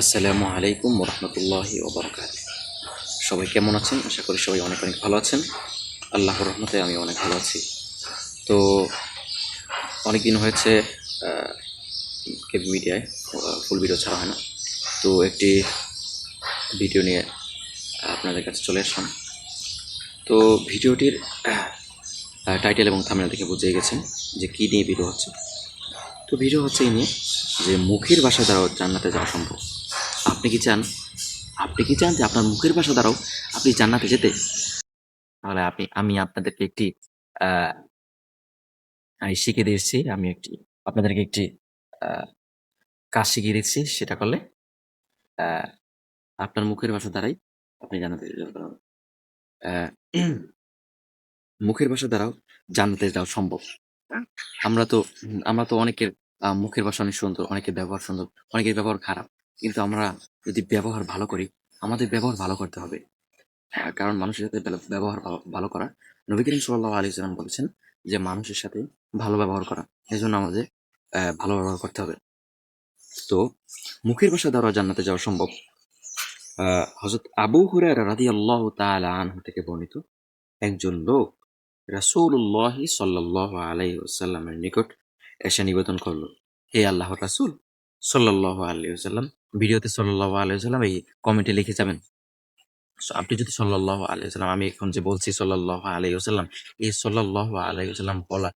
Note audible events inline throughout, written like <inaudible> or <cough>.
আসসালামু আলাইকুম রহমতুল্লাহি ওবরকাত সবাই কেমন আছেন? আশা করি সবাই অনেক অনেক ভালো আছেন। আল্লাহর রহমতে আমি অনেক ভালো আছি। তো অনেক দিন হয়েছে কেবি মিডিয়ায় ফুল ভিডিও ছাড়া হয় না। তো একটি ভিডিও নিয়ে আপনাদের কাছে চলে আসলাম। তো ভিডিওটির টাইটেল এবং থামেল দেখে বুঝে গেছেন যে কী নিয়ে ভিডিও হচ্ছে। তো ভিডিও হচ্ছে এই নিয়ে যে মুখের ভাষা দ্বারাও জান্নাতে যাওয়া সম্ভব। আপনি কি চান? আপনি কি চান যে আপনার মুখের ভাষা দ্বারাও আপনি জান্নাতে যেতে। তাহলে আপনি, আমি আপনাদেরকে একটি আমি শিখিয়ে দিয়েছি, আমি একটি, আপনাদেরকে একটি কাজ শিখিয়ে দিচ্ছি সেটা করলে আপনার মুখের ভাষা দ্বারাই আপনি জান্নাতে <clears throat> মুখের ভাষা দ্বারাও জান্নাতে যাওয়া সম্ভব। আমরা তো আমরা তো অনেকের মুখের ভাষা অনেক সুন্দর, অনেকের ব্যবহার সুন্দর, অনেকের ব্যবহার খারাপ। কিন্তু আমরা যদি ব্যবহার ভালো করি আমাদের ব্যবহার ভালো করতে হবে। আহ, কারণ মানুষের সাথে ব্যবহার ভালো- করা। নবী করিম সাল্লাহ আলী সাল্লাম বলেছেন যে মানুষের সাথে ভালো ব্যবহার করা এই জন্য আমাদের ভালো ব্যবহার করতে হবে। তো মুখের ভাষা দ্বারা জান্নাতে যাওয়া সম্ভব। হজরত আবু হুরায়রা রাদি আল্লাহ তাআলা আনহু থেকে বর্ণিত একজন লোক রাসূলুল্লাহি সাল্লাল্লাহু আলাই ওয়াসাল্লামের নিকট এসে নিবেদন করল হে আল্লাহর রাসুল সাল্লাল্লাহু আলাইহি ওয়াসাল্লাম ভিডিওতে সাল্লাল্লাহু আলাইহি ওয়াসাল্লাম এই কমেন্টে লিখে যাবেন। So, আপনি যদি সাল্লাল্লাহু আলাইহি ওয়াসাল্লাম আমি এখন যে বলছি সাল্লাল্লাহু আলাইহি ওয়াসাল্লাম এই সাল্লাল্লাহু আলাইহি ওয়াসাল্লাম বলা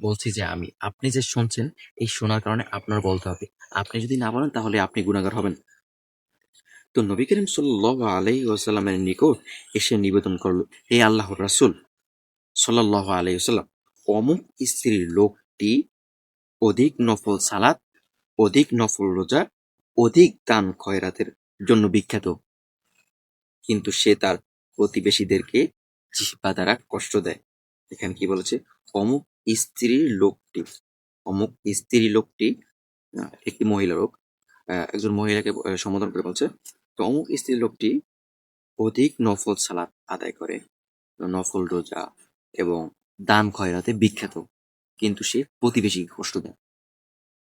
বলছি যে আমি আপনি যে শুনছেন এই শোনার কারণে আপনার বলতে হবে। আপনি যদি না বলেন তাহলে আপনি গুনাহগার হবেন। তো নবী করিম সাল্লাল্লাহু আলাইহি ওয়াসাল্লামের নিকট এসে নিবেদন করল হে আল্লাহ রাসুল সাল্লাল্লাহু আলাইহি ওয়াসাল্লাম অমুক স্ত্রীর লোকটি অধিক নফল সালাত অধিক নফল রোজা অধিক দান খয়রাতের জন্য বিখ্যাত। কিন্তু সে তার প্রতিবেশীদেরকে জিহ্বা দ্বারা কষ্ট দেয়। এখানে কি বলেছে? অমুক স্ত্রীর লোকটি, অমুক স্ত্রী লোকটি একটি মহিলা লোক একজন মহিলাকে সম্বোধন করে বলছে, তো অমুক স্ত্রী লোকটি অধিক নফল সালাত আদায় করে, নফল রোজা এবং দান খয়রাতে বিখ্যাত। কিন্তু সে প্রতিবেশীকে কষ্ট দেয়।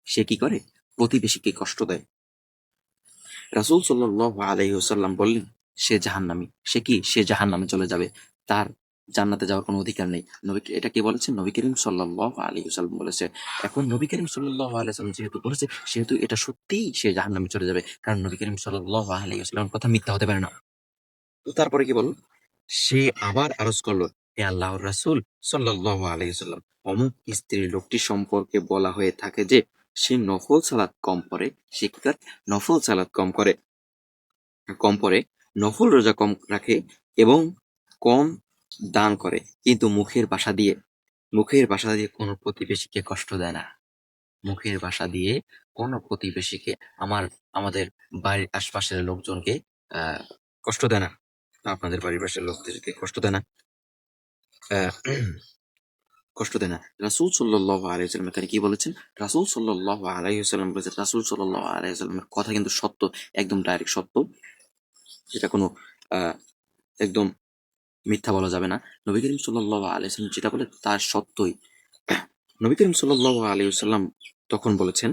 সে কি করে? প্রতিবেশীকে কষ্ট দেয়। রাসূল সাল্লাল্লাহু আলাইহি ওয়াসাল্লাম বললেন, সে জাহান্নামী, সে কি? সে জাহান্নামে চলে যাবে। তার জান্নাতে যাওয়ার কোনো অধিকার নেই। নবী, এটা কে বলেছেন? নবী করিম সাল্লাল্লাহু আলাইহি ওয়াসাল্লাম বলেছে। এখন নবী করিম সাল্লাল্লাহু আলাইহি ওয়াসাল্লাম যেহেতু বলেছে, সেহেতু এটা সত্যিই সে জাহান্নামে চলে যাবে, কারণ নবী করিম সাল্লাল্লাহু আলাইহি ওয়াসাল্লামের কথা মিথ্যা হতে পারে না। তো তারপরে কি বল সে আবার আরজ করল, হে আল্লাহর রাসূল আলাইহি ওয়াসাল্লাম, অমুক স্ত্রী লোকটি সম্পর্কে বলা হয়ে থাকে যে সে নফল সালাত কম করে সে কি করে? নফল সালাত কম করে। কম পড়ে নফল রোজা কম রাখে এবং কম দান করে। কিন্তু মুখের ভাষা দিয়ে, মুখের ভাষা দিয়ে কোনো প্রতিবেশীকে কষ্ট দেয় না। মুখের ভাষা দিয়ে কোনো প্রতিবেশীকে আমার, আমাদের বাড়ির আশপাশের লোকজনকে কষ্ট দেয় না। আপনাদের বাড়ির পাশের লোকদেরকে কষ্ট দেয় না। কষ্ট দেয় না। রাসুল সাল্লাহ আলাইসাল্লাম এখানে কি বলেছেন? রাসুল সাল্লাহ আলাইসাল্লাম বলেছেন, রাসুল সাল্লাহ আলাইসাল্লামের কথা কিন্তু সত্য, একদম ডাইরেক্ট সত্য। যেটা কোনো একদম মিথ্যা বলা যাবে না। নবী করিম সাল্লাহ আলাইসাল্লাম যেটা বলে তার সত্যই। নবী করিম সাল্লাহ আলাইসাল্লাম তখন বলেছেন,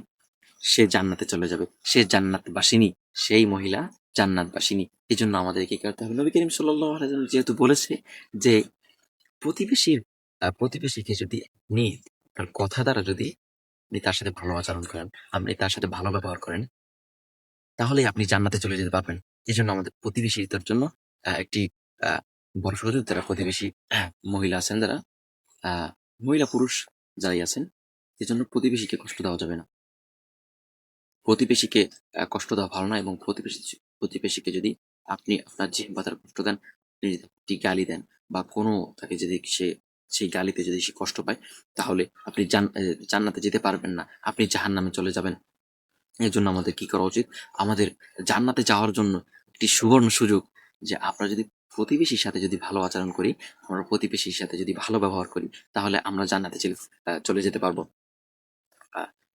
সে জান্নাতে চলে যাবে। সে জান্নাত বাসিনী সেই মহিলা জান্নাত বাসিনী এই জন্য আমাদের কি করতে হবে? নবী করিম সাল্লাহ আলাইসাল্লাম যেহেতু বলেছে যে, প্রতিবেশীর প্রতিবেশীকে যদি আপনি তার কথা দ্বারা যদি আপনি তার সাথে ভালো আচরণ করেন, আপনি তার সাথে ভালো ব্যবহার করেন তাহলে আপনি জান্নাতে চলে যেতে পারবেন। এই জন্য আমাদের প্রতিবেশীদের জন্য একটি বড় সুযোগ যারা প্রতিবেশী মহিলা আছেন, যারা মহিলা পুরুষ যারাই আছেন, এজন্য প্রতিবেশীকে কষ্ট দেওয়া যাবে না। প্রতিবেশীকে কষ্ট দেওয়া ভালো না এবং প্রতিবেশী, প্রতিবেশীকে যদি আপনি আপনার যে বাধার কষ্ট দেন আপনি যদি গালি দেন বা কোনো তাকে যদি সে সেই গালিতে যদি সে কষ্ট পায়, তাহলে আপনি জান্নাতে যেতে পারবেন না। আপনি জাহান নামে চলে যাবেন। এর জন্য আমাদের কি করা উচিত? আমাদের জান্নাতে যাওয়ার জন্য একটি সুবর্ণ সুযোগ যে আমরা যদি প্রতিবেশীর সাথে যদি ভালো আচরণ করি, আমরা প্রতিবেশীর সাথে যদি ভালো ব্যবহার করি, তাহলে আমরা জান্নাতে চলে- যেতে পারব।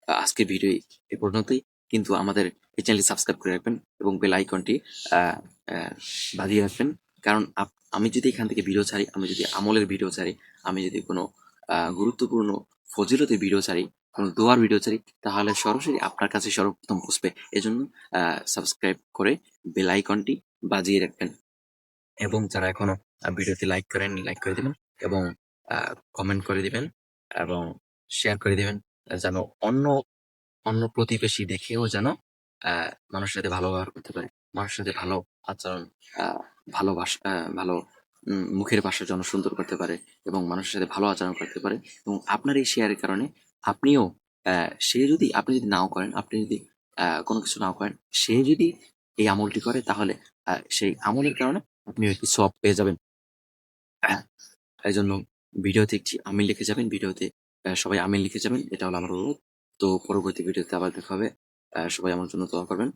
আজকের ভিডিও এ পর্যন্তই। কিন্তু আমাদের এই চ্যানেলটি সাবস্ক্রাইব করে রাখবেন এবং বেল আইকনটি বাজিয়ে রাখবেন। কারণ আমি যদি এখান থেকে ভিডিও ছাড়ি, আমি যদি আমলের ভিডিও ছাড়ি আমি যদি কোনো গুরুত্বপূর্ণ ফজিলতের ভিডিও ছাড়ি, কোনো দোয়ার ভিডিও ছাড়ি, তাহলে সরাসরি আপনার কাছে সর্বপ্রথম পৌঁছবে এজন্য সাবস্ক্রাইব করে বেল আইকনটি বাজিয়ে রাখবেন। এবং যারা এখনও ভিডিওতে লাইক করেন লাইক করে দিবেন এবং কমেন্ট করে দিবেন এবং শেয়ার করে দিবেন, যেন অন্য অন্য প্রতিবেশী দেখেও যেন মানুষের সাথে ভালো ব্যবহার করতে পারে, মানুষের সাথে ভালো আচরণ ভালোবাসা ভালো মুখের ভাষা যেন সুন্দর করতে পারে এবং মানুষের সাথে ভালো আচরণ করতে পারে এবং আপনার এই শেয়ারের কারণে আপনিও সে যদি, আপনি যদি নাও করেন, আপনি যদি কোনো কিছু নাও করেন, সে যদি এই আমলটি করে তাহলে সেই আমলের কারণে আপনি একটি সব পেয়ে যাবেন। এই জন্য ভিডিওতে একটি আমিল লিখে যাবেন, ভিডিওতে সবাই আমিল লিখে যাবেন, এটা হলো আমার অনুরোধ। তো পরবর্তী ভিডিওতে আবার দেখা হবে। সবাই আমার জন্য দোয়া করবেন।